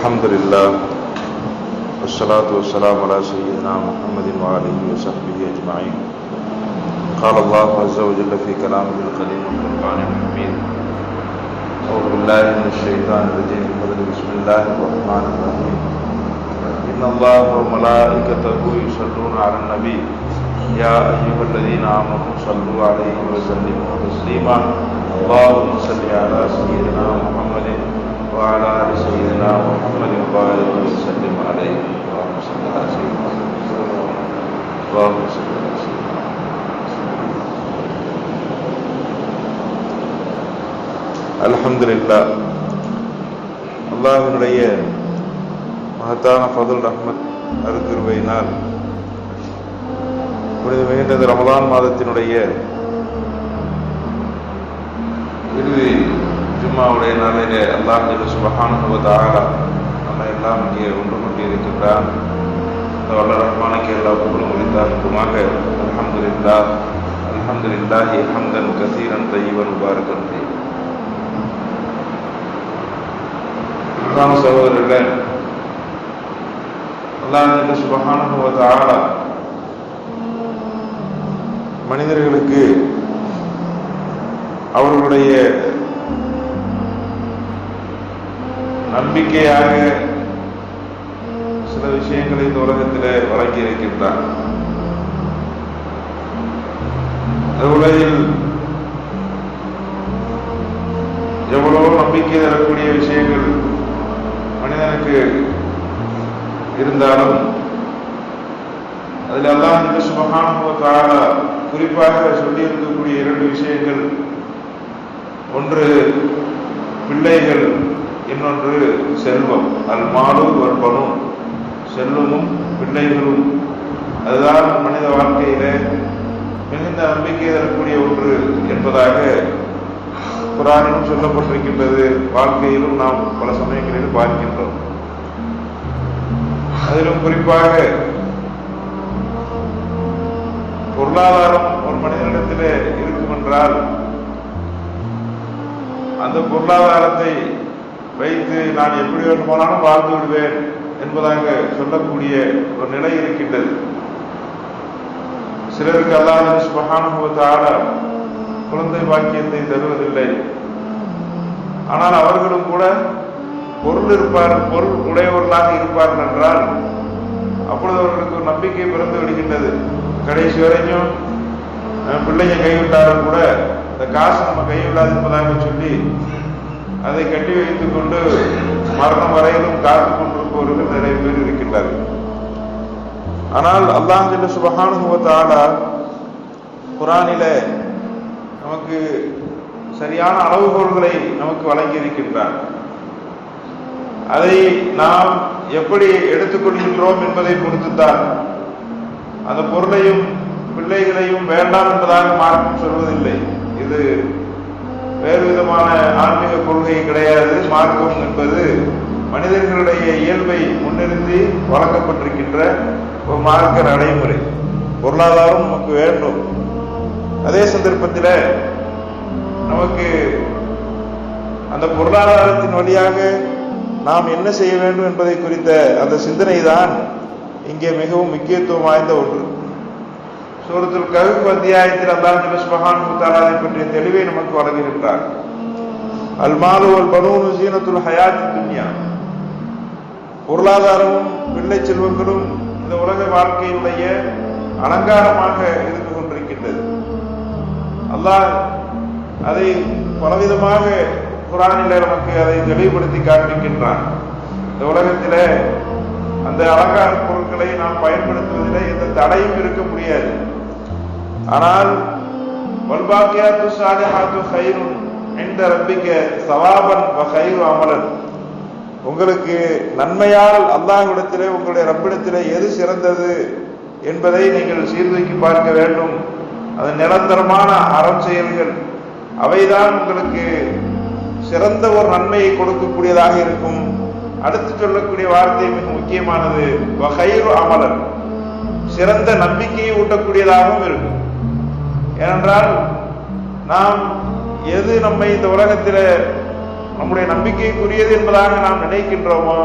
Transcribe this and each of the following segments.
الحمد لله والصلاة والسلام على سيدنا محمد وآله وصحبه أجمعين قال الله عز وجل في كلامه القديم والقرآن الحميد أعوذ بالله من الشيطان الرجيم بسم الله الرحمن الرحيم إن الله وملائكته يصلون على النبي يا أيها الذين آمنوا صلوا عليه وسلموا تسليما اللهم صل على سيدنا محمد وعلى آل سيدنا محمد وبارك وسلم عليه اللهم صل على سيدنا محمد اللهم صل على سيدنا அல்ஹம்துலில்லாஹ் அல்லாஹ்வினுடைய மகத்தான ஃபதுல் ரஹ்மத் அருக்கிருவையினால் புனித மிகுந்தது ரமலான் மாதத்தினுடைய இறுதி ஜும்மாவுடைய நாளிலே அல்லாஹ் சுபஹானஹு நம்ம எல்லாம் இங்கே ஒன்று கொண்டிருக்கின்றான் இந்த வல்ல ரஹ்மானுக்கு எல்லா புகழும் உரித்தாகுமாக அல்ஹம்துலில்லாஹ் அல்ஹம்துலில்லாஹி ஹம்தன் கசீரன் தய்யிபன் முபாரக்கன் ஃபீ சகோதரர்களே அல்லாஹ் சுபஹானஹு மனிதர்களுக்கு அவர்களுடைய நம்பிக்கையாக சில விஷயங்களை இந்த உலகத்தில் வழங்கி இருக்கின்றார். உலகில் எவ்வளவோ நம்பிக்கை தரக்கூடிய விஷயங்கள் மனிதனுக்கு இருந்தாலும் அதில் எல்லாம் இந்த சுபகான குறிப்பாக சொல்லி இருக்கக்கூடிய இரண்டு விஷயங்கள். ஒன்று பிள்ளைகள். இன்னொன்று செல்வம். அல் மாடு வற்பனும் செல்வமும் பிள்ளைகளும். அதுதான் மனித வாழ்க்கையில மிகுந்த நம்பிக்கை தரக்கூடிய ஒன்று என்பதாக குரானிலும் சொல்லப்பட்டிருக்கின்றது. வாழ்க்கையிலும் நாம் பல சமயங்களில் பார்க்கின்றோம் அதிலும் குறிப்பாக பொருளாதாரம் ஒரு மனிதனிடத்திலே இருக்கும் என்றால் அந்த பொருளாதாரத்தை வைத்து நான் எப்படி வேண்டுமானாலும் வாழ்ந்து விடுவேன் என்பதாக சொல்லக்கூடிய ஒரு நிலை இருக்கின்றது. சிலருக்கு அல்லாஹ் மகானுபவத்தால குழந்தை பாக்கியத்தை தருவதில்லை. ஆனால் அவர்களும் கூட பொருள் இருப்பார் பொருள் உடையவர்களாக இருப்பார்கள் என்றால் அப்பொழுது அவர்களுக்கு ஒரு நம்பிக்கை பிறந்து விடுகின்றது. கடைசி வரைக்கும் பிள்ளைங்க கைவிட்டாலும் கூட இந்த காசு நம்ம கைவிடாது என்பதாக சொல்லி அதை கட்டி வைத்துக் கொண்டு மரணம் வரையிலும் காத்து கொண்டிருப்பவர்கள் நிறைய பேர் இருக்கின்றார்கள். ஆனால் அல்லாஹ் சுபகானுபவத்தால குரானில நமக்கு சரியான அளவுகோள்களை நமக்கு வழங்கி இருக்கின்றார் அதை நாம் எப்படி எடுத்துக்கொள்கின்றோம் என்பதை பொறுத்துத்தான் அந்த பொருளையும் பிள்ளைகளையும் வேண்டாம் என்பதாக மார்க்கம் சொல்வதில்லை. இது வேறு விதமான ஆன்மீக கொள்கை கிடையாது. மார்க்கம் என்பது மனிதர்களுடைய இயல்பை முன்னிறுத்தி வழங்கப்பட்டிருக்கின்ற ஒரு மார்க்க நடைமுறை. பொருளாதாரம் நமக்கு வேண்டும். அதே சந்தர்ப்பத்தில் நமக்கு அந்த பொருளாதாரத்தின் வழியாக நாம் என்ன செய்ய வேண்டும் என்பதை குறித்த அந்த சிந்தனை தான் இங்கே மிகவும் முக்கியத்துவம் வாய்ந்த ஒன்று. சூரத்தில் கவிப்பு அத்தியாயத்தில் அல்லாஹ் சுபஹான் முத்தாலாதை பற்றிய தெளிவை நமக்கு வழங்குகின்றார் அல்மாலு அல் பனூனு சீனத்துல் ஹயாத் துன்யா. பொருளாதாரமும் பிள்ளை செல்வங்களும் இந்த உலக வாழ்க்கையினுடைய அலங்காரமாக இருந்து கொண்டிருக்கின்றது. அல்லாஹ் அதை பலவிதமாக குரானில நமக்கு அதை தெளிவுபடுத்தி காண்பிக்கின்றான் இந்த உலகத்தில அந்த அலங்கார பொருட்களை நாம் பயன்படுத்துவதில் எந்த தடையும் இருக்க முடியாது. ஆனால் வல்பாக்கியாத்து சாலிஹாத்து ஹைரும் என்ற ரப்பிக்க சவாபன் ஹைரு அமலன் உங்களுக்கு நன்மையால் அல்லாஹ்விடத்திலே உங்களுடைய ரப்பிடத்திலே எது சிறந்தது என்பதை நீங்கள் சீர்தூக்கி பார்க்க வேண்டும். அது நிரந்தரமான அறம் செயல்கள். அவைதான் உங்களுக்கு சிறந்த ஒரு நன்மையை கொடுக்கக்கூடியதாக இருக்கும். அடுத்து சொல்லக்கூடிய வார்த்தை மிக முக்கியமானது வகைரு அமலன். சிறந்த நம்பிக்கையை ஊட்டக்கூடியதாகவும் இருக்கும். ஏனென்றால் நாம் எது நம்மை இந்த உலகத்தில் நம்முடைய நம்பிக்கைக்குரியது என்பதாக நாம் நினைக்கின்றோமோ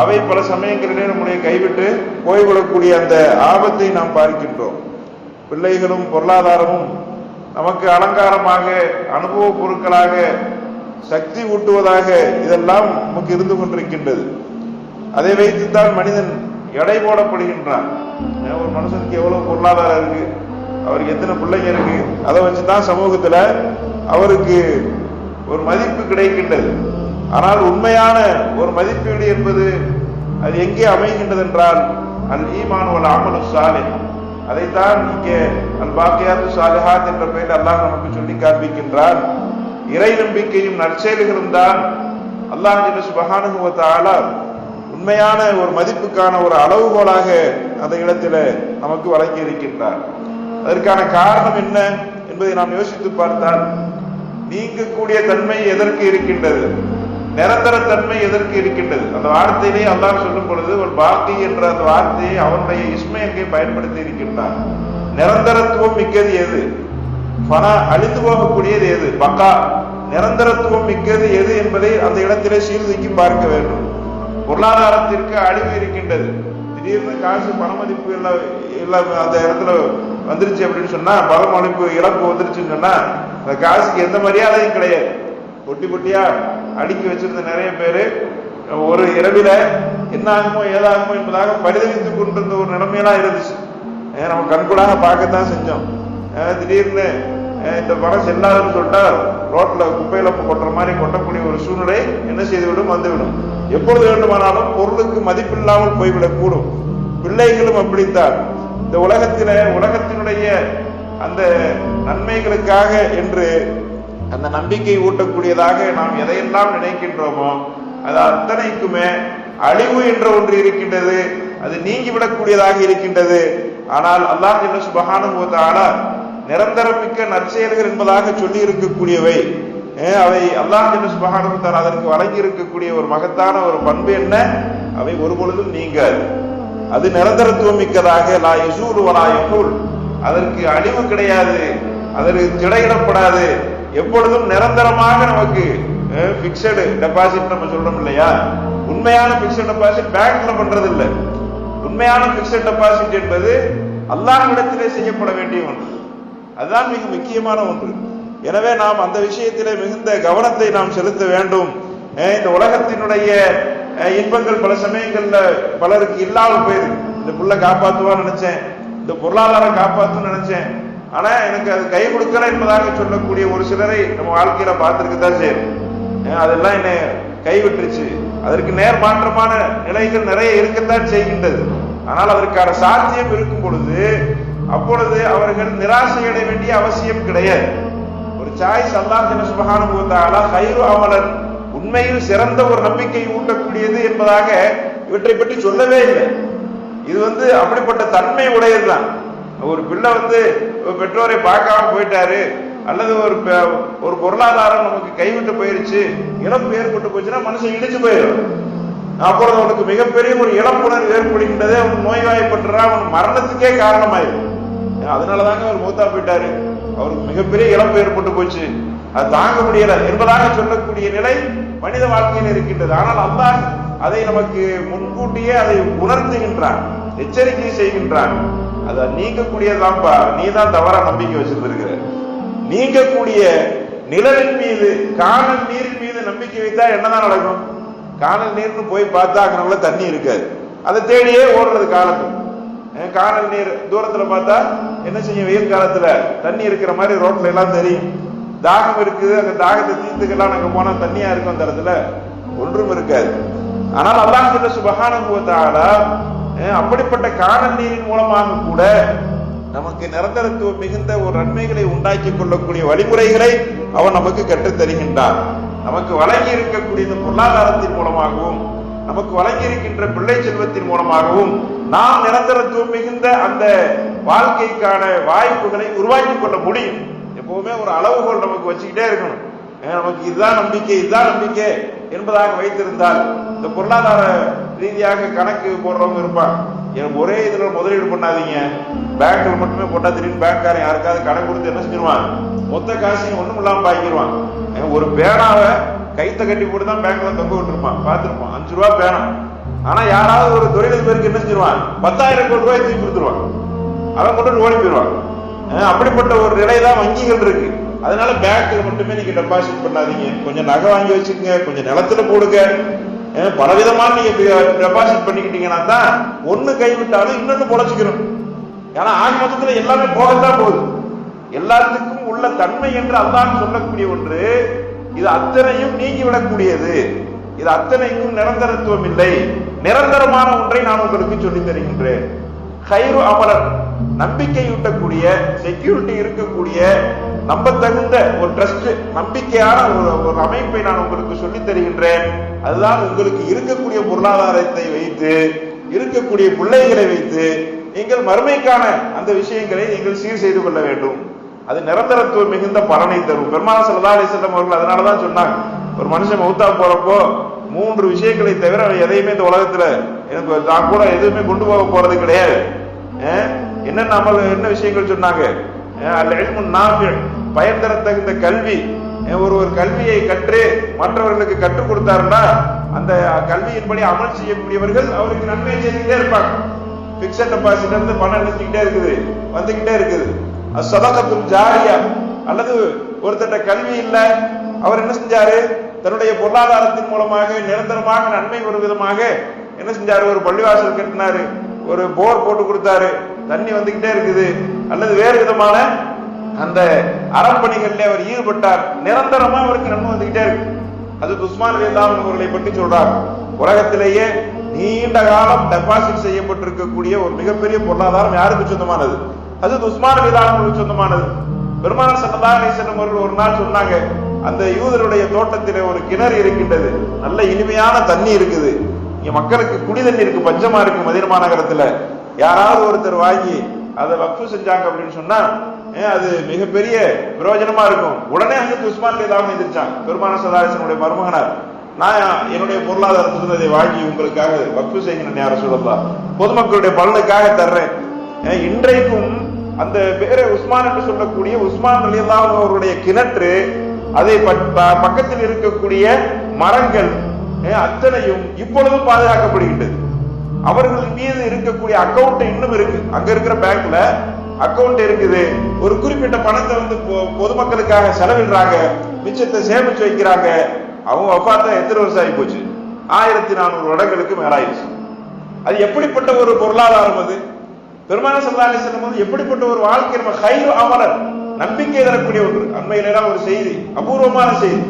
அவை பல சமயங்களிலே நம்முடைய கைவிட்டு போய்விடக்கூடிய அந்த ஆபத்தை நாம் பார்க்கின்றோம். பிள்ளைகளும் பொருளாதாரமும் நமக்கு அலங்காரமாக அனுபவ பொருட்களாக சக்தி ஊட்டுவதாக இதெல்லாம் நமக்கு இருந்து கொண்டிருக்கின்றது. அதை வைத்துத்தான் மனிதன் எடை போடப்படுகின்றான். ஒரு மனுஷனுக்கு எவ்வளவு பொருளாதாரம் இருக்கு? அவருக்கு எத்தனை பிள்ளைங்க இருக்கு? அதை வச்சுதான் சமூகத்துல அவருக்கு ஒரு மதிப்பு கிடைக்கின்றது. ஆனால் உண்மையான ஒரு மதிப்பீடு என்பது அது எங்கே அமைகின்றது என்றால் அல் ஈமான் வல் அமலு சாலை அதைத்தான் இங்கே அல் பாக்கியாத்து சாலிஹாத் என்ற பெயரில் அல்லாஹ் நமக்கு சொல்லி காண்பிக்கின்றார் இறை நம்பிக்கையும் நற்செயல்களும் தான் அல்லாஹ் ஜல்ல உண்மையான ஒரு மதிப்புக்கான ஒரு அளவுகோலாக அந்த இடத்துல நமக்கு வழங்கி இருக்கின்றார் அதற்கான காரணம் என்ன என்பதை நாம் யோசித்து பார்த்தால் நீங்கக்கூடிய தன்மை எதற்கு இருக்கின்றது? நிரந்தர தன்மை எதற்கு இருக்கின்றது? அந்த வார்த்தையிலே அல்லாஹ் சொல்லும் பொழுது ஒரு பாக்கி என்ற அந்த வார்த்தையை அவனுடைய இஸ்மையங்க பயன்படுத்தி இருக்கின்றான். நிரந்தரத்துவம் மிக்கது எது? பண அழிந்து போகக்கூடியது எது? பக்கா. நிரந்தரத்துவம் மிக்கது எது என்பதை அந்த இடத்திலே சீர்தூக்கி பார்க்க வேண்டும். பொருளாதாரத்திற்கு அழிவு இருக்கின்றது. திடீர்னு காசு பணமதிப்பு எல்லாம் எல்லாம் அந்த இடத்துல வந்துருச்சு அப்படின்னு சொன்னா பண மதிப்பு இழப்பு வந்துருச்சுன்னு சொன்னா அந்த காசுக்கு எந்த மரியாதையும் கிடையாது. பொட்டி பொட்டியா அடுக்கி வச்சிருந்த நிறைய பேரு ஒரு இரவில என்ன ஆகுமோ ஏதாகுமோ என்பதாக பரிதவித்துக் கொண்டிருந்த ஒரு நிலைமையெல்லாம் இருந்துச்சு. ஏன் நம்ம கண்கூடாக பார்க்கத்தான் செஞ்சோம். திடீர்னு இந்த பணம் செல்லாதுன்னு சொல்லிட்டா ரோட்டில் குப்பையில கொட்டுற மாதிரி கொட்டக்கூடிய ஒரு சூழ்நிலை என்ன செய்துவிடும் வந்துவிடும். எப்பொழுது வேண்டுமானாலும் பொருளுக்கு மதிப்பில்லாமல் போய்விடக்கூடும். பிள்ளைகளும் அப்படித்தான். இந்த உலகத்தில உலகத்தினுடைய அந்த நன்மைகளுக்காக என்று அந்த நம்பிக்கை ஊட்டக்கூடியதாக நாம் எதையெல்லாம் நினைக்கின்றோமோ அது அத்தனைக்குமே அழிவு என்ற ஒன்று இருக்கின்றது. அது நீங்கிவிடக்கூடியதாக இருக்கின்றது. ஆனால் அல்லாஹ் என்ன சுபஹானஹு நிரந்தரமிக்க நற்செயல்கள் என்பதாக சொல்லி இருக்கக்கூடியவை அவை அல்லாஹ் ஜல்ல அதற்கு வழங்கி இருக்கக்கூடிய ஒரு மகத்தான ஒரு பண்பு என்ன? அவை ஒரு பொழுதும் நீங்காது. அது நிரந்தரத்துவம் மிக்கதாக லா யசூல் வலா அதற்கு அழிவு கிடையாது அதற்கு திடையிடப்படாது எப்பொழுதும் நிரந்தரமாக நமக்கு பிக்சடு டெபாசிட் நம்ம சொல்றோம் இல்லையா? உண்மையான பிக்சட் டெபாசிட் பேங்க்ல பண்றது இல்லை உண்மையான பிக்சட் டெபாசிட் என்பது அல்லாஹ் இடத்திலே செய்யப்பட வேண்டிய ஒன்று. அதுதான் மிக முக்கியமான ஒன்று. எனவே நாம் அந்த விஷயத்திலே மிகுந்த கவனத்தை நாம் செலுத்த வேண்டும். இந்த உலகத்தினுடைய இன்பங்கள் பல சமயங்கள்ல பலருக்கு இல்லாமல் போயிருக்கு. இந்த புள்ள காப்பாத்துவான்னு நினைச்சேன். இந்த பொருளாதாரம் காப்பாத்துன்னு நினைச்சேன். ஆனா எனக்கு அது கை கொடுக்கல என்பதாக சொல்லக்கூடிய ஒரு சிலரை நம்ம வாழ்க்கையில பார்த்துருக்கு தான் சரி அதெல்லாம் என்ன கைவிட்டுருச்சு. அதற்கு நேர் மாற்றமான நிலைகள் நிறைய இருக்கத்தான் செய்கின்றது. ஆனால் அதற்கான சாத்தியம் இருக்கும் பொழுது அப்பொழுது அவர்கள் நிராசையடைய வேண்டிய அவசியம் கிடையாது. ஒரு சாய்ஸ் அல்லாஹ் ஜல்ல சுப்ஹானஹு வ அமலன் உண்மையில் சிறந்த ஒரு நம்பிக்கை ஊட்டக்கூடியது என்பதாக இவற்றை பற்றி சொல்லவே இல்லை. இது வந்து அப்படிப்பட்ட தன்மை உடையதுதான். ஒரு பிள்ளை வந்து ஒரு பெற்றோரை பார்க்காம போயிட்டாரு அல்லது ஒரு பெ- ஒரு பொருளாதாரம் நமக்கு கைவிட்டு போயிருச்சு இழப்பு ஏற்பட்டு போச்சுன்னா மனுஷன் இடிச்சு போயிடும் அப்பொழுது அவனுக்கு மிகப்பெரிய ஒரு இழப்புணர்வு ஏற்படுகின்றதே அவன் நோய்வாய்ப்பட்டுறான் அவன் மரணத்துக்கே காரணமாயிடும் அதனாலதாங்க அவர் மூத்தா போயிட்டாரு. அவருக்கு மிகப்பெரிய இழப்பு ஏற்பட்டு போச்சு. அது தாங்க முடியல. என்பதாக சொல்லக்கூடிய நிலை மனித வாழ்க்கையில் இருக்கின்றது. ஆனால் அல்லாஹ் அதை நமக்கு முன்கூட்டியே அதை உணர்த்துகின்றான். எச்சரிக்கை செய்கின்றான். அதை நீங்கக்கூடியதான்பா நீ தான் தவறா நம்பிக்கை வச்சிருந்திருக்கிற. நீங்கக்கூடிய நிழலின் மீது காணல் நீரின் மீது நம்பிக்கை வைத்தா என்னதான் நடக்கும்? காணல் நீர்னு போய் பார்த்தா அங்கே தண்ணி இருக்காது. அதை தேடியே ஓடுறது காலத்து காணல் நீர் தூரத்துல பார்த்தா என்ன செய்யும்? வெயில் காலத்துல தண்ணி இருக்கிற மாதிரி ரோட்ல எல்லாம் தெரியும். தாகம் இருக்குது அந்த தாகத்தை தீர்த்துக்கலாம் அங்க போனா தண்ணியா இருக்கும் அந்த இடத்துல. ஒன்றும் இருக்காது. ஆனால் அல்லாஹ் சொல்ல சுபஹானஹு வ அப்படிப்பட்ட காணல் நீரின் மூலமாக கூட நமக்கு நிரந்தரத்துவம் மிகுந்த ஒரு நன்மைகளை உண்டாக்கி கொள்ளக்கூடிய வழிமுறைகளை அவன் நமக்கு கற்றுத் தருகின்றான் நமக்கு வழங்கி இருக்கக்கூடிய இந்த பொருளாதாரத்தின் மூலமாகவும் நமக்கு வழங்கி இருக்கின்ற பிள்ளை செல்வத்தின் மூலமாகவும் நாம் நிரந்தரத்துவம் மிகுந்த அந்த வாழ்க்கைக்கான வாய்ப்புகளை உருவாக்கி கொள்ள முடியும். எப்பவுமே ஒரு அளவுகோல் நமக்கு வச்சுக்கிட்டே இருக்கணும். ஏன் நமக்கு இதுதான் நம்பிக்கை இதுதான் நம்பிக்கை என்பதாக வைத்திருந்தால் இந்த பொருளாதார ரீதியாக கணக்கு போடுறவங்க இருப்பான் எனக்கு ஒரே இதுல முதலீடு பண்ணாதீங்க. பேங்க்ல மட்டுமே போட்டா திடீர்னு பேங்க்காரன் யாருக்காவது கடன் கொடுத்து என்ன செஞ்சிருவான்? மொத்த காசையும் ஒண்ணும் இல்லாம பாய்க்கிடுவான் ஏன் ஒரு பேனாவை கைத்த கட்டி போட்டு தான் பேங்க்ல தொங்க விட்டுருப்பான். பார்த்துருப்பான் அஞ்சு ரூபா பேனா. ஆனா யாராவது ஒரு தொழிலதிபருக்கு என்ன செஞ்சிருவான் பத்தாயிரம் கோடி ரூபாய் தூக்கி கொடுத்துருவான் அவன் கொண்டு ஓடி போயிடுவான் அப்படிப்பட்ட ஒரு நிலை தான் வங்கிகள் இருக்கு. அதனால பேங்க்ல மட்டுமே நீங்க டெபாசிட் பண்ணாதீங்க. கொஞ்சம் நகை வாங்கி வச்சுக்கோங்க கொஞ்சம் நிலத்துல போடுங்க. பலவிதமான பலவிதமா நீங்க டெபாசிட் பண்ணிக்கிட்டீங்கன்னா தான் ஒண்ணு கைவிட்டாலும் இன்னொன்னு பொழைச்சிக்கிறோம் ஏன்னா ஆக மொத்தத்துல எல்லாமே போகத்தான் போகுது. எல்லாத்துக்கும் உள்ள தன்மை என்று அல்லாஹ் சொல்லக்கூடிய ஒன்று இது அத்தனையும் நீங்கி விடக்கூடியது. இது அத்தனைக்கும் நிரந்தரத்துவம் இல்லை. நிரந்தரமான ஒன்றை நான் உங்களுக்கு சொல்லித் தருகின்றேன். ஹைரு அமலன் நம்பிக்கையூட்டக்கூடிய செக்யூரிட்டி இருக்கக்கூடிய நம்பத்தகுந்த ஒரு ட்ரஸ்ட் நம்பிக்கையான ஒரு ஒரு அமைப்பை நான் உங்களுக்கு சொல்லித் தருகின்றேன். அதுதான் உங்களுக்கு இருக்கக்கூடிய பொருளாதாரத்தை வைத்து இருக்கக்கூடிய பிள்ளைகளை வைத்து நீங்கள் மறுமைக்கான அந்த விஷயங்களை நீங்கள் சீர் செய்து கொள்ள வேண்டும். அது நிரந்தரத்துவம் மிகுந்த பலனை தரும். பெருமான சல்லா அலிசல்லம் அவர்கள் அதனாலதான் சொன்னாங்க. ஒரு மனுஷன் மௌத்தா போறப்போ மூன்று விஷயங்களை தவிர எதையுமே இந்த உலகத்துல எனக்கு நான் கூட எதுவுமே கொண்டு போக போறது கிடையாது. என்ன என்னென்ன என்ன விஷயங்கள் சொன்னாங்க? பயன் தரத்தகுந்த கல்வி. ஒரு ஒரு கல்வியை கற்று மற்றவர்களுக்கு கற்றுக் கொடுத்தாருன்னா அந்த கல்வியின்படி அமல் செய்யக்கூடியவர்கள் அவருக்கு நன்மை செய்துக்கிட்டே இருப்பாங்க. பிக்சட் டெபாசிட் இருந்து பணம் எடுத்துக்கிட்டே இருக்குது வந்துகிட்டே இருக்குது. அது சதகத்தும் ஜாரியா. அல்லது ஒருத்தட்ட கல்வி இல்லை அவர் என்ன செஞ்சாரு? தன்னுடைய பொருளாதாரத்தின் மூலமாக நிரந்தரமாக நன்மை ஒரு விதமாக என்ன செஞ்சாரு? ஒரு பள்ளிவாசல் கட்டினாரு. ஒரு போர் போட்டு கொடுத்தாரு. தண்ணி வந்துகிட்டே இருக்குது. அல்லது வேறு விதமான அந்த அறப்பணிகளில் அவர் ஈடுபட்டார். நிரந்தரமா அவருக்கு நன்மை வந்துகிட்டே இருக்கு. அது துஸ்மான் வேதாம் அவர்களை பற்றி சொல்றார். உலகத்திலேயே நீண்ட காலம் டெபாசிட் செய்யப்பட்டிருக்கக்கூடிய ஒரு மிகப்பெரிய பொருளாதாரம் யாருக்கு சொந்தமானது? அது துஸ்மான் வேதாம் சொந்தமானது. பெருமான சல்லா அலிசல்லம் அவர்கள் ஒரு நாள் சொன்னாங்க அந்த யூதருடைய தோட்டத்திலே ஒரு கிணறு இருக்கின்றது. நல்ல இனிமையான தண்ணி இருக்குது. இங்க மக்களுக்கு குடி தண்ணி இருக்கு பஞ்சமா இருக்கு மதின மாநகரத்துல. யாராவது ஒருத்தர் வாங்கி அதை வக்ஃபு செஞ்சாங்க அப்படின்னு சொன்னா ஏன் அது மிகப்பெரிய பிரயோஜனமா இருக்கும். உடனே அங்கிருந்து உஸ்மான் லேதாவும் எந்திரிச்சாங்க. பெருமான சதாரிசனுடைய மருமகனார். நான் என்னுடைய பொருளாதார அதை வாங்கி உங்களுக்காக வக்ஃபு செய்கிறேன் யார சொல்லலாம் பொதுமக்களுடைய பலனுக்காக தர்றேன். இன்றைக்கும் அந்த பேரை உஸ்மான் என்று சொல்லக்கூடிய உஸ்மான் அலியல்லாஹ் அவருடைய கிணற்று அதை ப- பக்கத்தில் இருக்கக்கூடிய மரங்கள் அத்தனையும் இப்பொழுதும் பாதுகாக்கப்படுகின்றது. அவர்கள் மீது இருக்கக்கூடிய அக்கௌண்ட் இன்னும் இருக்கு. அங்க இருக்கிற பேங்க்ல அக்கவுண்ட் இருக்குது. ஒரு குறிப்பிட்ட பணத்தை வந்து பொதுமக்களுக்காக செலவிடுறாங்க. மிச்சத்தை சேமிச்சு வைக்கிறாங்க. அவங்க வஃபாத்தா எத்தனை வருஷம் ஆகி போச்சு? ஆயிரத்தி நானூறு வருடங்களுக்கு மேலாயிருச்சு அது எப்படிப்பட்ட ஒரு பொருளாதாரம் அது? பெருமான சல்லாலி செல்லும் எப்படிப்பட்ட ஒரு வாழ்க்கை நம்ம ஹைரு அமரர் நம்பிக்கை தரக்கூடிய ஒன்று. அண்மையில ஒரு செய்தி அபூர்வமான செய்தி.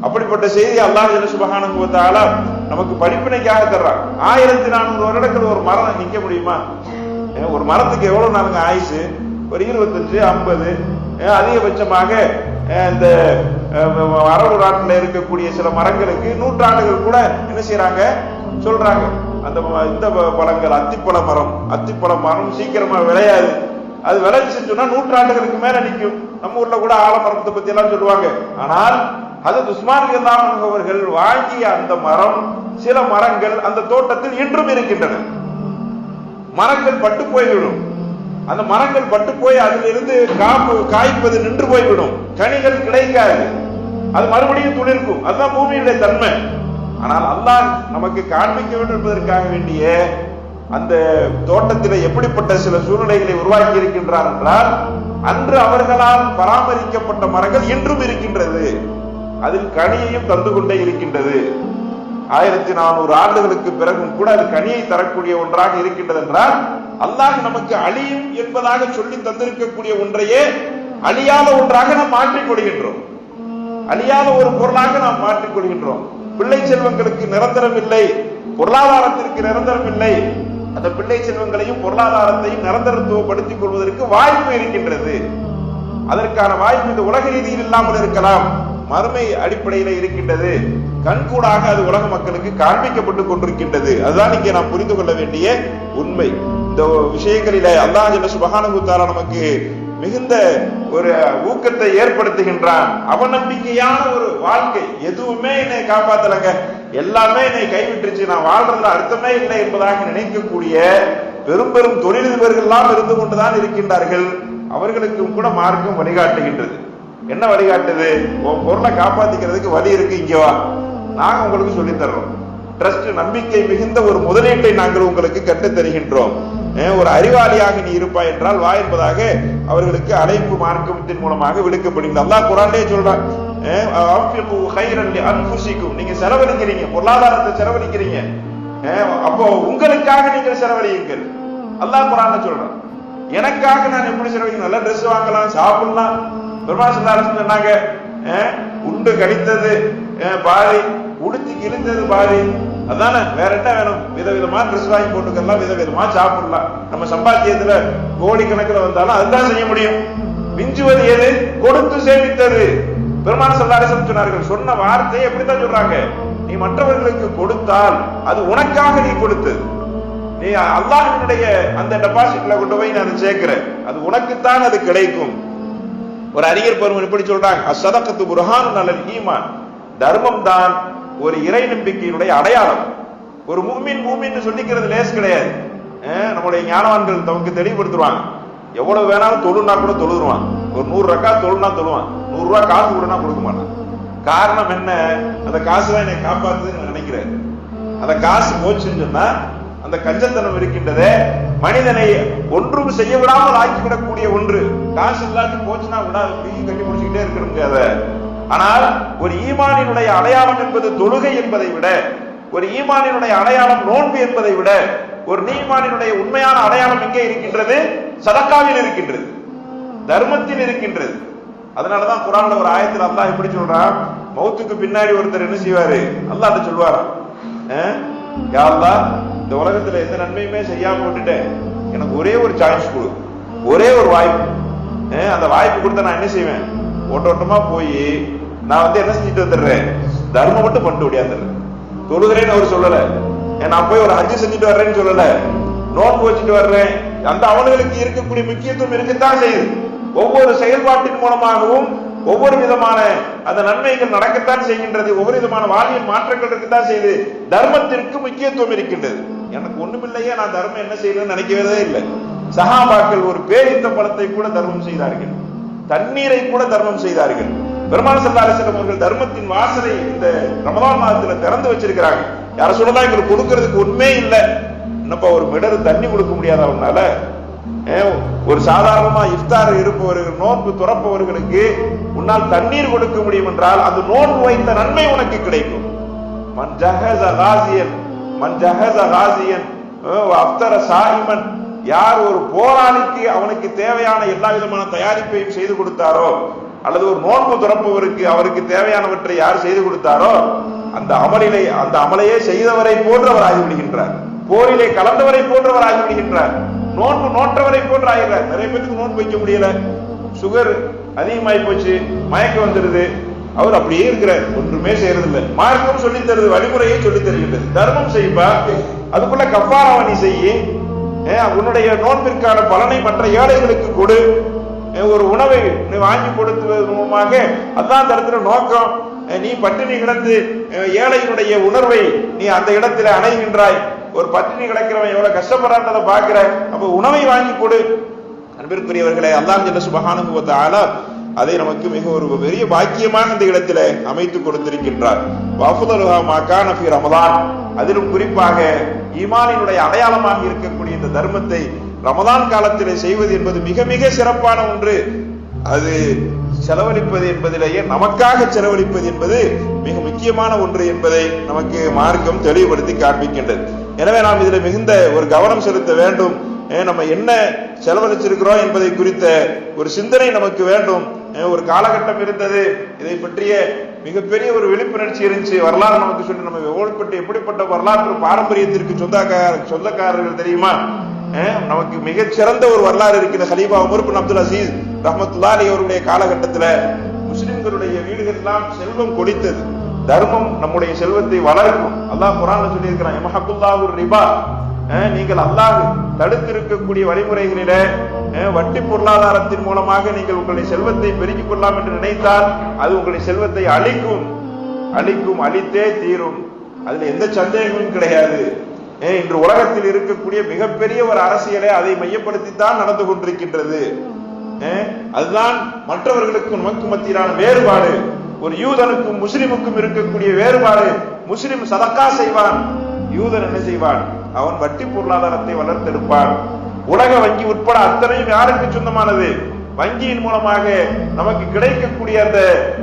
அப்படிப்பட்ட செய்தி அல்லாஹ் ஜல்ல சுபஹானஹு நமக்கு படிப்பினைக்காக தர்றான். ஆயிரத்தி நானூறு வருடங்கள் ஒரு மரம் நிக்க முடியுமா? ஏன் ஒரு மரத்துக்கு எவ்வளவு நாளுங்க ஆயுசு? ஒரு இருபத்தஞ்சு ஐம்பது அதிகபட்சமாக இந்த அஹ், அரபு நாட்டில் இருக்கக்கூடிய சில மரங்களுக்கு நூற்றாண்டுகள் கூட என்ன செய்யறாங்க சொல்றாங்க. அந்த இந்த ப- பழங்கள் அத்திப்பழ மரம். அத்திப்பழ மரம் சீக்கிரமா விளையாது. அது விளைச்சுன்னு சொன்னா நூற்றாண்டுகளுக்கு மேல நிற்கும். நம்ம ஊர்ல கூட ஆலமரத்தை பத்தி எல்லாம் சொல்லுவாங்க. ஆனால் அது உஸ்மான் அவர்கள் வாங்கிய அந்த மரம் சில மரங்கள் அந்த தோட்டத்தில் இன்றும் இருக்கின்றன. மரங்கள் பட்டு போய்விடும். அந்த மரங்கள் பட்டு போய் அதிலிருந்து காப்பு காய்ப்பது நின்று போய்விடும். கனிகள் கிடைக்காது. அது மறுபடியும் துளிர்க்கும். அதுதான் பூமியுடைய தன்மை. ஆனால் அல்லாஹ் நமக்கு காண்பிக்க வேண்டும் என்பதற்காக வேண்டிய அந்த தோட்டத்தில் எப்படிப்பட்ட சில சூழ்நிலைகளை உருவாக்கி இருக்கின்றார் என்றால் அன்று அவர்களால் பராமரிக்கப்பட்ட மரங்கள் இன்றும் இருக்கின்றது. அதில் கனியையும் தந்து கொண்டே இருக்கின்றது. ஆயிரத்தி நானூறு ஆண்டுகளுக்கு பிறகும் கூட அது கனியை தரக்கூடிய ஒன்றாக இருக்கின்றது என்றால் அல்லாஹ் நமக்கு அழியும் என்பதாக சொல்லி தந்திருக்கக்கூடிய ஒன்றையே அழியாத ஒன்றாக நாம் மாற்றிக்கொள்கின்றோம் அழியாத ஒரு பொருளாக நாம் மாற்றிக்கொள்கின்றோம் பிள்ளை செல்வங்களுக்கு நிரந்தரம் இல்லை. பொருளாதாரத்திற்கு நிரந்தரம் இல்லை. அந்த பிள்ளை செல்வங்களையும் பொருளாதாரத்தையும் நிரந்தரத்துவப்படுத்திக் கொள்வதற்கு வாய்ப்பு இருக்கின்றது. அதற்கான வாய்ப்பு இந்த உலக ரீதியில் இல்லாமல் இருக்கலாம். மறுமை அடிப்படையில இருக்கின்றது. கண்கூடாக அது உலக மக்களுக்கு காண்பிக்கப்பட்டு கொண்டிருக்கின்றது. அதுதான் இங்கே நாம் புரிந்து கொள்ள வேண்டிய உண்மை. இந்த விஷயங்களில அல்லாஹ் ஜல்ல சுபஹானஹு நமக்கு மிகுந்த ஒரு ஊக்கத்தை ஏற்படுத்துகின்றான். அவநம்பிக்கையான ஒரு வாழ்க்கை. எதுவுமே என்னை காப்பாத்தலங்க. எல்லாமே என்னை கைவிட்டுருச்சு. நான் வாழ்றதுல அர்த்தமே இல்லை என்பதாக நினைக்கக்கூடிய பெரும் பெரும் தொழிலதிபர்கள்லாம் இருந்து கொண்டுதான் இருக்கின்றார்கள். அவர்களுக்கும் கூட மார்க்கம் வழிகாட்டுகின்றது. என்ன வழிகாட்டுது? உன் பொருளை காப்பாத்திக்கிறதுக்கு வழி இருக்கு. இங்க வா. நாங்க உங்களுக்கு சொல்லித் தர்றோம் ட்ரஸ்ட் நம்பிக்கை மிகுந்த ஒரு முதலீட்டை நாங்கள் உங்களுக்கு கற்றுத் தருகின்றோம் ஒரு அறிவாளியாக நீ இருப்பாய் என்றால் வா என்பதாக அவர்களுக்கு அழைப்பு மார்க்கத்தின் மூலமாக விடுக்கப்படுகிறது. அல்லாஹ் குரானே சொல்றான் நீங்க செலவழிக்கிறீங்க பொருளாதாரத்தை செலவழிக்கிறீங்க. அப்போ உங்களுக்காக நீங்கள் செலவழியுங்கள். அல்லா குரான் சொல்றான் எனக்காக நான் எப்படி செலவழிக்கணும்? நல்ல ட்ரெஸ் வாங்கலாம் சாப்பிடலாம். பெருமா சொல்லாரசன் சொன்னாங்க உண்டு கழித்தது அஹ் பாதி உடுத்தி கிழிந்தது பாதி. அதானே வேற என்ன வேணும்? விதவிதமா ட்ரெஸ் வாங்கி போட்டுக்கலாம் விதவிதமா சாப்பிடலாம். நம்ம சம்பாத்தியத்துல கோடிக்கணக்கில் வந்தாலும் அதுதான் செய்ய முடியும். மிஞ்சுவது எது? கொடுத்து சேமித்தது. பெருமான சொல்லாரசன் சொன்னார்கள் சொன்ன வார்த்தையை எப்படித்தான் சொல்றாங்க. நீ மற்றவர்களுக்கு கொடுத்தால் அது உனக்காக நீ கொடுத்தது நீ அல்லாஹினுடைய அந்த டெபாசிட்ல கொண்டு போய் நான் சேர்க்கிறேன். அது உனக்குத்தான் அது கிடைக்கும். ஒரு அறிஞர் பெருமன் இப்படி சொல்றாங்க அசதக்கத்து புரஹான் நல்ல ஈமான். தர்மம் தான் ஒரு இறை நம்பிக்கையினுடைய அடையாளம். ஒரு மூமின் மூமின்னு சொல்லிக்கிறது லேஸ் கிடையாது. நம்முடைய ஞானவான்கள் நமக்கு தெளிவுபடுத்துவாங்க. எவ்வளவு வேணாலும் தொழுனா கூட தொழுதுருவான். ஒரு நூறு ரக்கா தொழுனா தொழுவான். நூறு ரூபாய் காசு கொடுனா கொடுக்க மாட்டான். காரணம் என்ன? அந்த காசு தான் என்னை காப்பாத்துதுன்னு நினைக்கிறேன் அந்த காசு போச்சுன்னு சொன்னா அந்த கஞ்சத்தனம் இருக்கின்றதே மனிதனை ஒன்றும் செய்ய விடாமல் ஆக்கிவிடக்கூடிய ஒன்று. காசு இல்லாட்டி போச்சுன்னா விடாது. இப்படி கட்டி முடிச்சுக்கிட்டே இருக்க முடியாத ஆனால் ஒரு ஈமானினுடைய அடையாளம் என்பது தொழுகை என்பதை விட ஒரு ஈமானினுடைய அடையாளம் நோன்பு என்பதை விட ஒரு நீமானினுடைய உண்மையான அடையாளம் எங்கே இருக்கின்றது? சதக்காவில் இருக்கின்றது. தர்மத்தில் இருக்கின்றது. அதனாலதான் குரான்ல ஒரு ஆயத்தில் அல்லாஹ் எப்படி சொல்றான். மௌத்துக்கு பின்னாடி ஒருத்தர் என்ன செய்வாரு? அல்லாஹ் சொல்லுவாராம் அஹ், யா இந்த உலகத்துல எந்த நன்மையுமே செய்யாம விட்டுட்டேன். எனக்கு ஒரே ஒரு சாய்ஸ் கொடு. ஒரே ஒரு வாய்ப்பு. அந்த வாய்ப்பு கொடுத்தா நான் என்ன செய்வேன்? ஓட்டோட்டமா போய் நான் வந்து என்ன செஞ்சுட்டு வந்துடுறேன்? தர்மம் மட்டும் பண்ணிட்டு ஓடியாந்துடுறேன் தொழுகிறேன்னு அவர் சொல்லல. நான் போய் ஒரு ஹஜ்ஜு செஞ்சுட்டு வர்றேன்னு சொல்லல. நோன்பு வச்சுட்டு வர்றேன். அந்த அவன்களுக்கு இருக்கக்கூடிய முக்கியத்துவம் இருக்கத்தான் செய்யுது. ஒவ்வொரு செயல்பாட்டின் மூலமாகவும் ஒவ்வொரு விதமான அந்த நன்மைகள் நடக்கத்தான் செய்கின்றது. ஒவ்வொரு விதமான வாழ்வியல் மாற்றங்கள் இருக்குதான் செய்யுது. தர்மத்திற்கு முக்கியத்துவம் இருக்கின்றது. எனக்கு ஒண்ணுமில்லையே நான் தர்மம் என்ன செய்யணும்னு நினைக்கவே இல்லை. சஹாபாக்கள் ஒரு பேரித்த பழத்தை கூட தர்மம் செய்தார்கள். தண்ணீரை கூட தர்மம் செய்தார்கள். பெருமான சல்லாசலம் அவர்கள் தர்மத்தின் வாசலை இந்த ரமதான் மாதத்துல திறந்து வச்சிருக்கிறாங்க. யார சொல்லலாம் எங்களுக்கு கொடுக்கறதுக்கு உண்மையே இல்லை. என்னப்பா ஒரு மிடரு தண்ணி கொடுக்க முடியாத அவனால? ஒரு சாதாரணமா இஃப்தார் இருப்பவர்கள் நோன்பு துறப்பவர்களுக்கு உன்னால் தண்ணீர் கொடுக்க முடியும் என்றால் அந்த நோன்பு வைத்த நன்மை உனக்கு கிடைக்கும். மன் ஜஹஸ காசியன் மன் ஜஹஸ காசியன் அப்தர சாரிமன் யார் ஒரு போராளிக்கு அவனுக்கு தேவையான எல்லா விதமான தயாரிப்பையும் செய்து கொடுத்தாரோ அல்லது ஒரு நோன்பு துறப்பவருக்கு அவருக்கு தேவையானவற்றை யார் செய்து கொடுத்தாரோ அந்த அமலிலே அந்த அமலையே செய்தவரை போன்றவர் ஆகிவிடுகின்றார். போரிலே கலந்தவரை போன்றவர் ஆகிவிடுகின்றார். நோன்பு நோற்றவரை போன்ற ஆகிறார் நிறைய பேருக்கு நோன்பு வைக்க முடியல. சுகர் அதிகமாயி போச்சு மயக்கம் வந்துடுது அவர் அப்படியே இருக்கிறார். ஒன்றுமே செய்யறதில்லை. மார்க்கம் சொல்லித் தருது வழிமுறையை சொல்லி தருகின்றது. தர்மம் செய்ப்பா அதுக்குள்ள கஃபாராவை நீ செய்யி உன்னுடைய நோன்பிற்கான பலனை மற்ற ஏழைகளுக்கு கொடு. ஒரு உணவை நீ வாங்கி கொடுத்துவது மூலமாக அதான் தரத்துல நோக்கம் நீ பட்டினி கிடந்து ஏழையினுடைய உணர்வை நீ அந்த இடத்துல அணைகின்றாய். ஒரு பட்டினி கிடக்கிறவன் எவ்வளவு கஷ்டப்படுறான்றதை பார்க்கிற அப்ப உணவை வாங்கி கொடு. அன்பிற்குரியவர்களே அல்லாஹ் ஜல்ல சுபஹானஹு வ அதை நமக்கு மிக ஒரு பெரிய பாக்கியமாக இந்த இடத்துல அமைத்து கொடுத்திருக்கின்றார். வஃபுதலுஹா மாக்கான கான ரமதான் அதிலும் குறிப்பாக ஈமானினுடைய அடையாளமாக இருக்கக்கூடிய இந்த தர்மத்தை ரமதான் காலத்திலே செய்வது என்பது மிக மிக சிறப்பான ஒன்று. அது செலவழிப்பது என்பதிலேயே நமக்காக செலவழிப்பது என்பது மிக முக்கியமான ஒன்று என்பதை நமக்கு மார்க்கம் தெளிவுபடுத்தி காண்பிக்கின்றது. எனவே நாம் இதில் மிகுந்த ஒரு கவனம் செலுத்த வேண்டும். ஏன் நம்ம என்ன செலவழிச்சிருக்கிறோம் என்பதை குறித்த ஒரு சிந்தனை நமக்கு வேண்டும். ஏன் ஒரு காலகட்டம் இருந்தது. இதை பற்றிய மிகப்பெரிய ஒரு விழிப்புணர்ச்சி இருந்துச்சு. வரலாறு நமக்கு சொல்லி நம்ம எவ்வளவுப்பட்ட எப்படிப்பட்ட வரலாற்று பாரம்பரியத்திற்கு சொந்தக்கார சொந்தக்காரர்கள் தெரியுமா? நமக்கு மிகச்சிறந்த ஒரு வரலாறு இருக்கிற ஹலீஃபா உமர் பின் அப்துல் அசீஸ் ரஹமத்துல்லாஹி அவருடைய காலகட்டத்துல முஸ்லிம்களுடைய வீடுகள் எல்லாம் செல்வம் கொடித்தது. தர்மம் நம்முடைய செல்வத்தை வளர்க்கும். அல்லாஹ் குரான் சொல்லி இருக்கிறான் எமஹக்குல்லாஹு ரிபா. அஹ் நீங்கள் அல்லாஹ் தடுத்திருக்கக்கூடிய வழிமுறைகளிலே அஹ் வட்டி பொருளாதாரத்தின் மூலமாக நீங்கள் உங்களுடைய செல்வத்தை பெருக்கிக் கொள்ளலாம் என்று நினைத்தால் அது உங்களுடைய செல்வத்தை அழிக்கும். அழிக்கும் அழித்தே தீரும். அதுல எந்த சந்தேகமும் கிடையாது. இன்று உலகத்தில் இருக்கக்கூடிய மிகப்பெரிய ஒரு அரசியலை அதை மையப்படுத்தித்தான் நடந்து கொண்டிருக்கின்றது. அதுதான் மற்றவர்களுக்கும் நமக்கு மத்தியிலான வேறுபாடு. ஒரு யூதனுக்கும் முஸ்லிமுக்கும் இருக்கக்கூடிய வேறுபாடு. முஸ்லிம் சதக்கா செய்வான். யூதன் என்ன செய்வான்? அவன் வட்டி பொருளாதாரத்தை வளர்த்தெடுப்பான். உலக வங்கி உட்பட அத்தனையும் யாருக்கு சொந்தமானது? வங்கியின் மூலமாக நமக்கு கிடைக்கக்கூடிய அந்த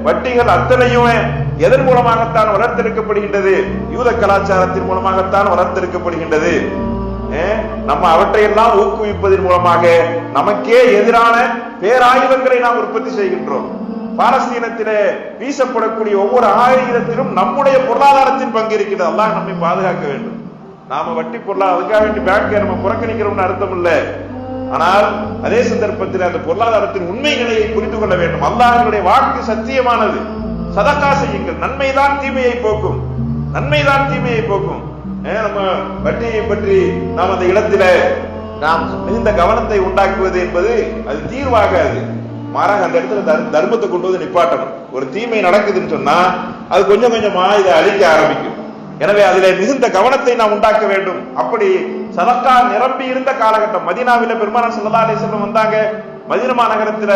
வட்டிகள் அத்தனையும் எதன் மூலமாகத்தான் வளர்த்தெடுக்கப்படுகின்றது? யூத கலாச்சாரத்தின் மூலமாகத்தான் வளர்த்தெடுக்கப்படுகின்றது. நம்ம அவற்றையெல்லாம் ஊக்குவிப்பதன் மூலமாக நமக்கே எதிரான பேராயுதங்களை நாம் உற்பத்தி செய்கின்றோம். பாலஸ்தீனத்திலே வீசப்படக்கூடிய ஒவ்வொரு ஆயுதத்திலும் நம்முடைய பொருளாதாரத்தின் பங்கு இருக்கிறது. அல்லாஹ் நம்மை பாதுகாக்க வேண்டும். நாம வட்டி பொருளாதார அதுக்காக வேண்டி பேங்கை நம்ம புறக்கணிக்கிறோம்னு அர்த்தம் இல்லை. ஆனால் அதே சந்தர்ப்பத்தில் அந்த பொருளாதாரத்தின் உண்மை நிலையை புரிந்து கொள்ள வேண்டும். அல்லாஹனுடைய வாக்கு சத்தியமானது. சதக்கா செய்யுங்கள். நன்மைதான் தீமையை போக்கும். நன்மைதான் தீமையை போக்கும். ஏன் நம்ம வட்டியை பற்றி நாம் அந்த இடத்துல நாம் மிகுந்த கவனத்தை உண்டாக்குவது என்பது அது தீர்வாகாது. மாறாக அந்த இடத்துல தர்- தர்மத்தை கொண்டு வந்து நிப்பாட்டணும். ஒரு தீமை நடக்குதுன்னு சொன்னா அது கொஞ்சம் கொஞ்சமா இதை அழிக்க ஆரம்பிக்கும். எனவே அதிலே மிகுந்த கவனத்தை நாம் உண்டாக்க வேண்டும். அப்படி சதக்கா நிரம்பி இருந்த காலகட்டம். மதீனாவில பெருமானார் சல்லா அலிஸ்லம் வந்தாங்க. மதீனா மாநகரத்துல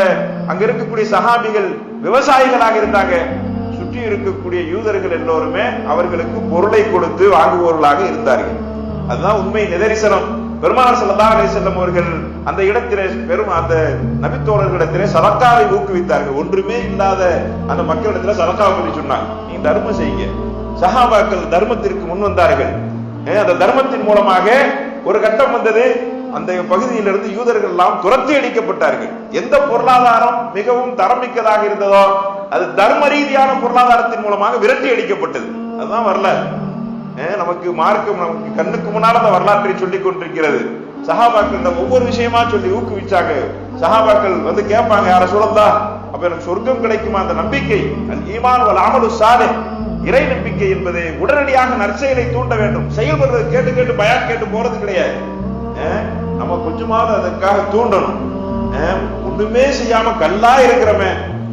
அங்க இருக்கக்கூடிய சஹாபிகள் விவசாயிகளாக இருந்தாங்க. சுற்றி இருக்கக்கூடிய யூதர்கள் எல்லோருமே அவர்களுக்கு பொருளை கொடுத்து வாங்குபவர்களாக இருந்தார்கள். அதுதான் உண்மை நிதரிசனம். பெருமானார் சல்லா அலிசல்லம் அவர்கள் அந்த இடத்திலே பெரும் அந்த நபித்தோழர்களிடத்திலே சதக்காவை ஊக்குவித்தார்கள். ஒன்றுமே இல்லாத அந்த மக்களிடத்துல சதக்காவை சொல்லி சொன்னாங்க. நீங்க தர்மம் செய்யுங்க. சஹாபாக்கள் தர்மத்திற்கு முன் வந்தார்கள். அந்த தர்மத்தின் மூலமாக ஒரு கட்டம் வந்தது. அந்த பகுதியிலிருந்து யூதர்கள் எல்லாம் துரத்தி அடிக்கப்பட்டார்கள். எந்த பொருளாதாரம் மிகவும் தரமிக்கதாக இருந்ததோ அது தர்ம ரீதியான பொருளாதாரத்தின் மூலமாக விரட்டி அடிக்கப்பட்டது. அதுதான் வரலாறு. ஏன் நமக்கு மார்க்கம் நமக்கு கண்ணுக்கு முன்னால் அந்த வரலாற்றை சொல்லிக் கொண்டிருக்கிறது. சஹாபாக்கள் இந்த ஒவ்வொரு விஷயமா சொல்லி ஊக்குவிச்சாங்க. சஹாபாக்கள் வந்து கேட்பாங்க யார சொல்லந்தா அப்ப எனக்கு சொர்க்கம் கிடைக்குமா? அந்த நம்பிக்கை. ஈமான் அமலு சாலை இறை நம்பிக்கை என்பது உடனடியாக நற்செயலை தூண்ட வேண்டும். செயல்படுறது கேட்டு கேட்டு பயான் கேட்டு போறது கிடையாது. நம்ம கொஞ்சமாவது அதற்காக தூண்டணும். ஒண்ணுமே செய்யாம கல்லா இருக்கிறோமே.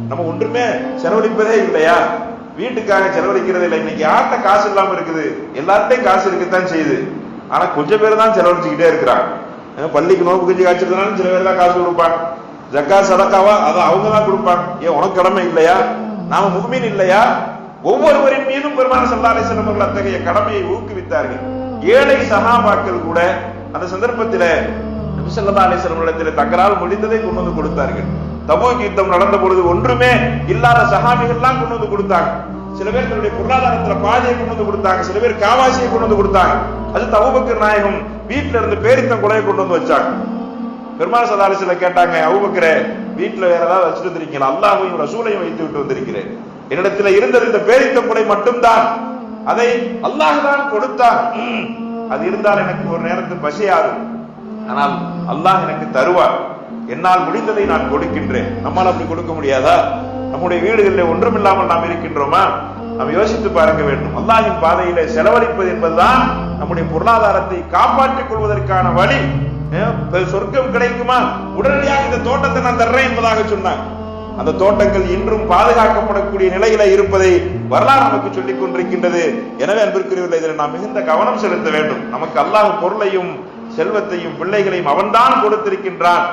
நம்ம ஒன்றுமே செலவழிப்பதே இல்லையா? வீட்டுக்காக செலவழிக்கிறது இல்லை. இன்னைக்கு யார்கிட்ட காசு இல்லாம இருக்குது? எல்லார்ட்டையும் காசு இருக்கத்தான் செய்யுது. ஆனா கொஞ்சம் பேர் தான் செலவழிச்சுக்கிட்டே இருக்கிறாங்க. பள்ளிக்கு நோக்கு குஞ்சு காய்ச்சதுனாலும் சில பேர் தான் காசு கொடுப்பாங்க. ஜக்கா சதக்காவா? அதை அவங்க தான் கொடுப்பாங்க. ஏன் உனக்கு கடமை இல்லையா? நாம முகமீன் இல்லையா? ஒவ்வொருவரின் மீதும் பெருமான சல்லாலை அவர்கள் அத்தகைய கடமையை ஊக்குவித்தார்கள். ஏழை சகாபாக்கள் கூட அந்த சந்தர்ப்பத்தில நபிசல்லா அலிஸ்லமிடத்தில் தங்களால் முடிந்ததை கொண்டு வந்து கொடுத்தார்கள். தபூக் யுத்தம் நடந்த பொழுது ஒன்றுமே இல்லாத சகாபிகள்லாம் கொண்டு வந்து கொடுத்தாங்க. சில பேர் தன்னுடைய பொருளாதாரத்துல பாதியை கொண்டு வந்து கொடுத்தாங்க. சில பேர் காவாசியை கொண்டு வந்து கொடுத்தாங்க. அது தபூபக்கர் நாயகம் வீட்டுல இருந்து பேரித்தம் கொலையை கொண்டு வந்து வச்சாங்க. பெருமாள் சதாலிசில கேட்டாங்க அவுபக்கரே வீட்டுல வேற ஏதாவது வச்சுட்டு வந்திருக்கீங்களா? அல்லாஹையும் ரசூலையும் வைத்து விட்டு வந்திருக்கிறேன். என்னிடத்துல இருந்தது இந்த பேரித்த மட்டும்தான். அதை அல்லாஹ் தான் கொடுத்தான். அது இருந்தால் எனக்கு ஒரு நேரத்தில் பசியாது. ஆனால் அல்லாஹ் எனக்கு தருவார். என்னால் முடிந்ததை நான் கொடுக்கின்றேன். நம்மால் அப்படி கொடுக்க முடியாதா? நம்முடைய வீடுகளில் ஒன்றுமில்லாமல் நாம் இருக்கின்றோமா? நாம் யோசித்து பார்க்க வேண்டும். அல்லாஹின் பாதையில செலவழிப்பது என்பதுதான் நம்முடைய பொருளாதாரத்தை காப்பாற்றிக் கொள்வதற்கான வழி. சொர்க்கம் கிடைக்குமா? உடனடியாக இந்த தோட்டத்தை நான் தர்றேன் என்பதாக சொன்னாங்க அந்த தோட்டங்கள் இன்றும் பாதுகாக்கப்படக்கூடிய நிலையில இருப்பதை வரலாறு நமக்கு சொல்லிக் கொண்டிருக்கின்றது. எனவே அன்பிற்குரியவர்கள் இதில் நாம் மிகுந்த கவனம் செலுத்த வேண்டும். நமக்கு அல்லாஹ் பொருளையும் செல்வத்தையும் பிள்ளைகளையும் அவன்தான் கொடுத்திருக்கின்றான்.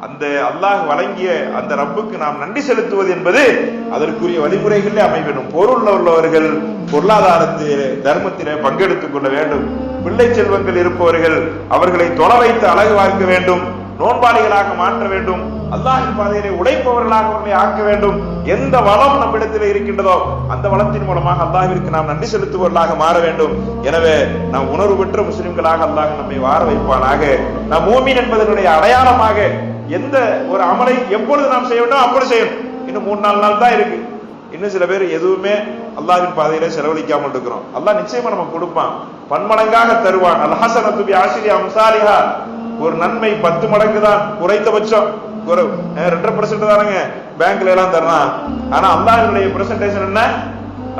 அந்த அல்லாஹ் வழங்கிய அந்த ரப்புக்கு நாம் நன்றி செலுத்துவது என்பது அதற்குரிய வழிமுறைகளே அமைவேண்டும் பொருள் உள்ளவர்கள் பொருளாதாரத்திலே தர்மத்திலே பங்கெடுத்துக் கொள்ள வேண்டும். பிள்ளை செல்வங்கள் இருப்பவர்கள் அவர்களை தொலை வைத்து அழகு பார்க்க வேண்டும். நோன்பாளிகளாக மாற்ற வேண்டும். அல்லாஹின் பாதையிலே உழைப்பவர்களாக அவர்களை ஆக்க வேண்டும். எந்த வளம் நம்மிடத்தில் இருக்கின்றதோ அந்த வளத்தின் மூலமாக அல்லாஹிற்கு நாம் நன்றி செலுத்துபவர்களாக மாற வேண்டும். எனவே நாம் உணர்வு பெற்ற முஸ்லிம்களாக அல்லாஹ் நம்மை வார வைப்பானாக. நாம் மூமின் என்பதனுடைய அடையாளமாக எந்த ஒரு அமலை எப்பொழுது நாம் செய்ய வேண்டும் அப்படி செய்யணும். இன்னும் மூணு நாலு நாள் தான் இருக்கு. இன்னும் சில பேர் எதுவுமே அல்லாஹின் பாதையில செலவழிக்காமல் இருக்கிறோம். அல்லாஹ் நிச்சயமா நமக்கு கொடுப்பான். பன்மடங்காக தருவான். அல்ஹசனத்து ஆசிரியா ஆசிரி ஒரு நன்மை பத்து மடங்கு தான் குறைந்தபட்சம். குறைவு ரெண்டரை பர்சன்ட் தானங்க. பேங்க்ல எல்லாம் தரலாம் ஆனா அல்லாஹ்வுடைய பிரசன்டேஷன் என்ன?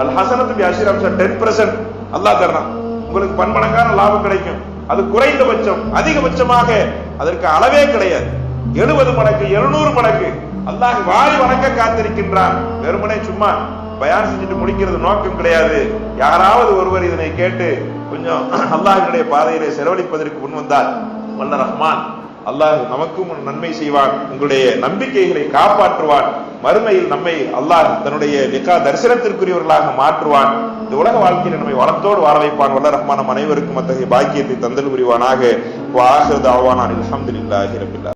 அல் ஹசனத்து பி அஷிர் டென் பர்சன்ட் அல்லாஹ் தர்றான். உங்களுக்கு பன்மடங்கான லாபம் கிடைக்கும். அது குறைந்தபட்சம் அதிகபட்சமாக அதற்கு அளவே கிடையாது. எழுபது மடங்கு எழுநூறு மடங்கு. அல்லாஹ் வாரி வணங்க காத்திருக்கின்றான். வெறுமனே சும்மா பயான் செஞ்சுட்டு முடிக்கிறது நோக்கம் கிடையாது. யாராவது ஒருவர் இதனை கேட்டு கொஞ்சம் அல்லாஹினுடைய பாதையிலே செலவழிப்பதற்கு முன் வந்தால் வல்ல ரஹ்மான். அல்லாஹ் நமக்கும் நன்மை செய்வான். உங்களுடைய நம்பிக்கைகளை காப்பாற்றுவான். மறுமையில் நம்மை அல்லாஹ் தன்னுடைய நிக்கா தரிசனத்திற்குரியவர்களாக மாற்றுவான். இந்த உலக வாழ்க்கையில நம்மை வளத்தோடு வாழ வைப்பான். வல்ல ரஹ்மான அனைவருக்கும் அத்தகைய பாக்கியத்தை தந்தல் புரிவானாக. வாஹிரு ஆவானான் அல்ஹம்துலில்லாஹி ரபில்